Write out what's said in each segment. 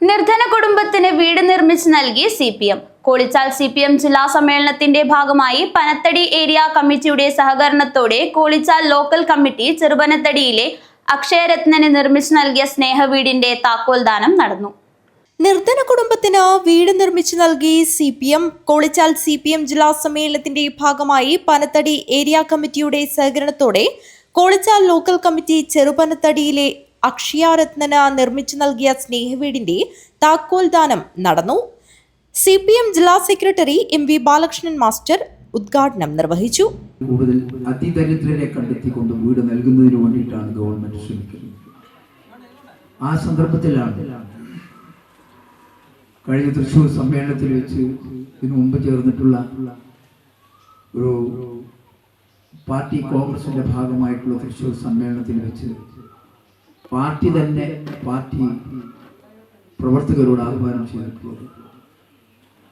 നിർധന കുടുംബത്തിന് വീട് നിർമ്മിച്ച് നൽകി C P M Kolichal C P M ജില്ലാ സമ്മേളനത്തിന്റെ ഭാഗമായി പനത്തടി ഏരിയ കമ്മിറ്റിയുടെ സഹകരണത്തോടെ കോളിച്ചാൽ ലോക്കൽ കമ്മിറ്റി ചെറുപനത്തടിയിലെ അക്ഷയരത്നന് നിർമ്മിച്ചു നൽകിയ സ്നേഹവീടിന്റെ താക്കോൽദാനം നടന്നു. നിർധന കുടുംബത്തിന് വീട് നിർമ്മിച്ചു നൽകി C P M Kolichal C P M ജില്ലാ സമ്മേളനത്തിന്റെ ഭാഗമായി പനത്തടി ഏരിയ കമ്മിറ്റിയുടെ സഹകരണത്തോടെ കോളിച്ചാൽ ലോക്കൽ കമ്മിറ്റി ചെറുപനത്തടിയിലെ അക്ഷയാരത്നന് നിർമ്മിച്ചു നൽകിയ സ്നേഹവീടിന്റെ താക്കോൽദാനം നടന്നു. സി പി എം ജില്ലാ secretary M V Balakrishnan master ഉദ്ഘാടനം നിർവഹിച്ചു. കൂടുതൽ അതിദരിദ്രരെ കണ്ടെത്തിക്കൊണ്ട് വീട് നൽകുന്നതിന് വേണ്ടിയിട്ടാണ് ഗവൺമെന്റ് ശ്രമിക്കുന്നത്. ആ സന്ദർഭത്തിലാണ് കഴിഞ്ഞ തൃശ്ശൂർ സമ്മേളനത്തിൽ വെച്ച് ഇതിനു മുമ്പ് ചേർന്നിട്ടുള്ള ഒരു പാർട്ടി കോൺഗ്രസിന്റെ ഭാഗമായിട്ടുള്ള തൃശ്ശൂർ സമ്മേളനത്തിൽ വെച്ച് പാർട്ടി തന്നെ പാർട്ടി പ്രവർത്തകരോട് ആഹ്വാനം ചെയ്തിട്ടുള്ളത്.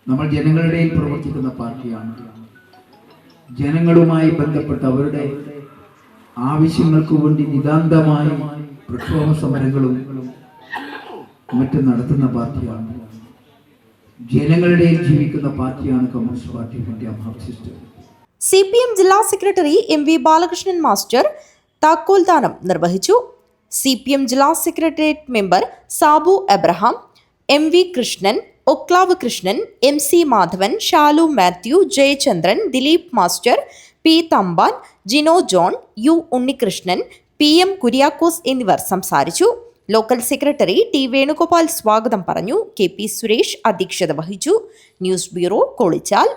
നമ്മൾ ജനങ്ങളുടെ പ്രവർത്തിക്കുന്ന പാർട്ടിയാണ്. ജനങ്ങളുമായി ബന്ധപ്പെട്ട അവരുടെ ആവശ്യങ്ങൾക്ക് വേണ്ടി നിതാന്തമായി പ്രക്ഷോഭ സമരങ്ങളും മറ്റും നടത്തുന്ന പാർട്ടിയാണ്. ജനങ്ങളുടെ ജീവിക്കുന്ന പാർട്ടിയാണ് Communist Party of India Marxist. C P M ജില്ലാ secretary M V Balakrishnan master താക്കോൽദാനം നിർവഹിച്ചു. സി പി എം ജില്ലാ secretariat member Sabu Abraham M V Krishnan Oklavu Krishnan M C Madhavan Shalu Mathew Jayachandran Dileep master P Thampan Jino John U Unnikrishnan P M Kuriakose എന്നിവർ സംസാരിച്ചു. Local secretary T Venugopal സ്വാഗതം പറഞ്ഞു. K P Suresh അധ്യക്ഷത വഹിച്ചു. News bureau Kolichal